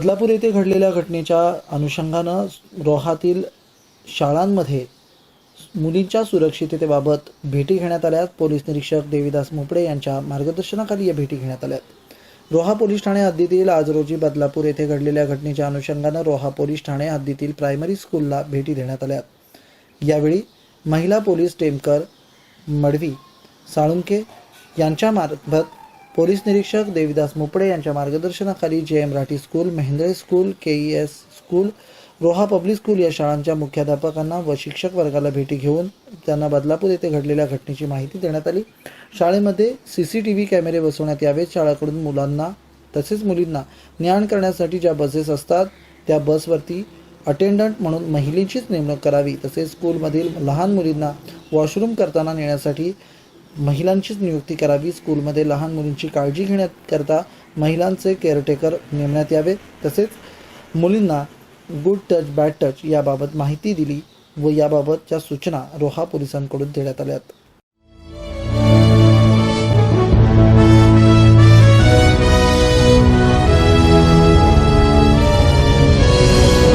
बदलापूर येथे घडलेल्या घटनेच्या अनुषंगानं रोहातील शाळांमध्ये मुलींच्या सुरक्षिततेबाबत भेटी घेण्यात आल्या पोलीस निरीक्षक देवीदास मोपडे यांच्या मार्गदर्शनाखाली या भेटी घेण्यात आल्या रोहा पोलीस ठाणे हद्दीतील आज रोजी बदलापूर येथे घडलेल्या घटनेच्या अनुषंगानं रोहा पोलीस ठाणे हद्दीतील प्रायमरी स्कूलला भेटी देण्यात आल्या यावेळी महिला पोलीस टेमकर मडवी साळुंके यांच्या मार्फत पोलीस निरीक्षक देविदास मोपडे यांच्या मार्गदर्शनाखाली J M Rathi school Mahendre school K E S school Roha public school या शाळांच्या मुख्याध्यापकांना व शिक्षक वर्गाला भेटी घेऊन त्यांना बदलापूर येथे घडलेल्या घटनेची माहिती देण्यात आली. शाळेमध्ये सी सी टी व्ही कॅमेरे बसवण्यात यावेत. शाळेकडून मुलांना तसेच मुलींना ज्ञान करण्यासाठी ज्या बसेस असतात त्या बसवरती अटेंडंट म्हणून महिलेचीच नेमणूक करावी तसेच स्कूलमधील लहान मुलींना वॉशरूम करताना नेण्यासाठी महिलांचीच नियुक्ती करावी स्कूलमध्ये लहान मुलींची काळजी घेण्याकरता महिलांचे केअरटेकर नेमण्यात यावे. तसेच मुलींना गुड टच बॅड टच याबाबत माहिती दिली व याबाबतच्या सूचना रोहा पोलिसांकडून देण्यात आल्यात.